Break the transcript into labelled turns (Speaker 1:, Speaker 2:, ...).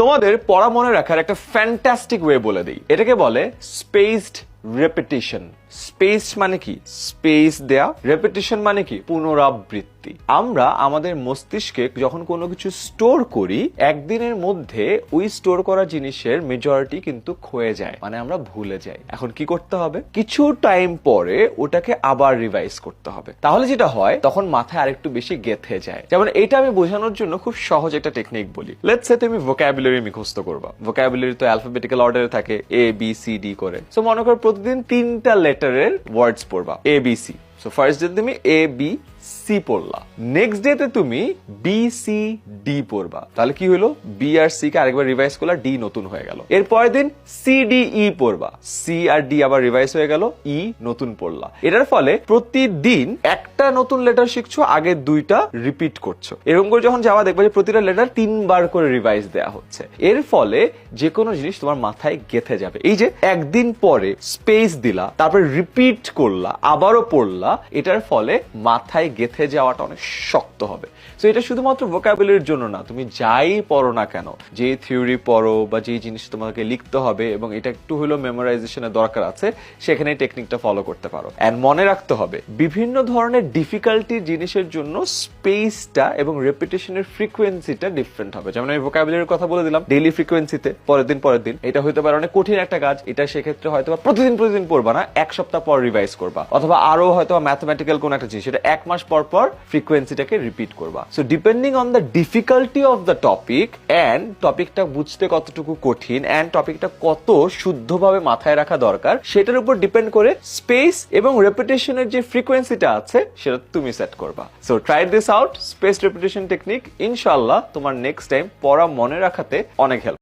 Speaker 1: তোমাদের পড়া মনে রাখার একটা ফ্যান্টাস্টিক ওয়ে বলে দিই। এটাকে বলে স্পেসড রেপিটেশন স্পেস মানে কি? স্পেস দেয়া রেপিটেশন মানে কি? পুনরাবৃত্তি। আমরা আমাদের মস্তিষ্কে যখন কোনো কিছু স্টোর করি, একদিনের মধ্যে ওই স্টোর করা জিনিসের মেজরিটি কিন্তু ক্ষয়ে যায় মানে আমরা ভুলে যাই। এখন কি করতে হবে? কিছু টাইম পরে ওটাকে আবার রিভাইজ করতে হবে। তাহলে যেটা হয়, তখন মাথায় আরেকটু বেশি গেথে যায়। যেমন এটা আমি বোঝানোর জন্য খুব সহজ একটা টেকনিক বলি। লেটস সে তুমি ভোকাবুলারি মুখস্থ করবা। ভোকাবুলারি তো অ্যালফাবেটিক্যাল অর্ডারে থাকে এ বি সি ডি করে। সো মনে করো প্রতিদিন তিনটা লেটারের ওয়ার্ডস পড়বা এবিসি সি ফার্স্ট ডে তুমি এ বি সি পড়লা। নেক্সট ডেতে তুমি বি সি ডি পড়বা। তাহলে কি হলো? বি আর সি কে আরেকবার রিভাইজ করলা ডি নতুন হয়ে গেল। এর পরের দিন সি ডি ই পড়বা। সি আর ডি আবার রিভাইজ হয়ে গেল ই নতুন পড়লা। এটার ফলে প্রতিদিন একটা নতুন লেটার শিখছো, আগে দুইটা রিপিট করছ। এরকম করে যখন যাওয়া দেখবে যে প্রতিটা লেটার তিনবার করে রিভাইজ দেওয়া হচ্ছে। এর ফলে যে কোনো জিনিস তোমার মাথায় গেথে যাবে। এই যে একদিন পরে স্পেস দিলা, তারপরে রিপিট করলা, আবারও পড়লা এটার ফলে মাথায় গেথে যাওয়াটা অনেক শক্ত হবে। তো এটা শুধুমাত্র ভোকাবুলারির জন্য না, তুমি যাই পড়ো না কেন, যে থিওরি পড়ো বা যে জিনিস তোমাকে লিখতে হবে এবং এটা একটু হলেও মেমোরাইজেশনের দরকার আছে সেখানে টেকনিকটা ফলো করতে পারো। অ্যান্ড মনে রাখতে হবে, বিভিন্ন ধরনের ডিফিকাল্টি জিনিসের জন্য স্পেসটা এবং রেপিটেশনের ফ্রিকোয়েন্সিটা ডিফারেন্ট হবে। যেমন আমি ভোকাবুলারির কথা বলে দিলাম ডেইলি ফ্রিকোয়েন্সিতে পরের দিন পরের দিন। এটা হতে পারে অনেক কঠিন একটা কাজ, এটা সেক্ষেত্রে হয়তো প্রতিদিন প্রতিদিন পড়বা না, এক সপ্তাহ পর রিভাইজ করবা। অথবা আরও হয়তো ম্যাথমেটিক্যাল কোন একটা জিনিস, সেটা এক মাস পর পর ফ্রিকোয়েন্সিটাকে রিপিট করবা। So depending on the difficulty of the topic and টপিকটা বুঝতে কতটুকু কঠিন অ্যান্ড টপিকটা কত শুদ্ধভাবে মাথায় রাখা দরকার, সেটার উপর ডিপেন্ড করে স্পেস এবং রেপিটেশনের যে ফ্রিকোয়েন্সিটা আছে, সেটা তুমি সেট করবা। So try this out space repetition technique ইনশাল্লাহ তোমার নেক্সট টাইম পড়া মনে রাখাতে অনেক হেল্প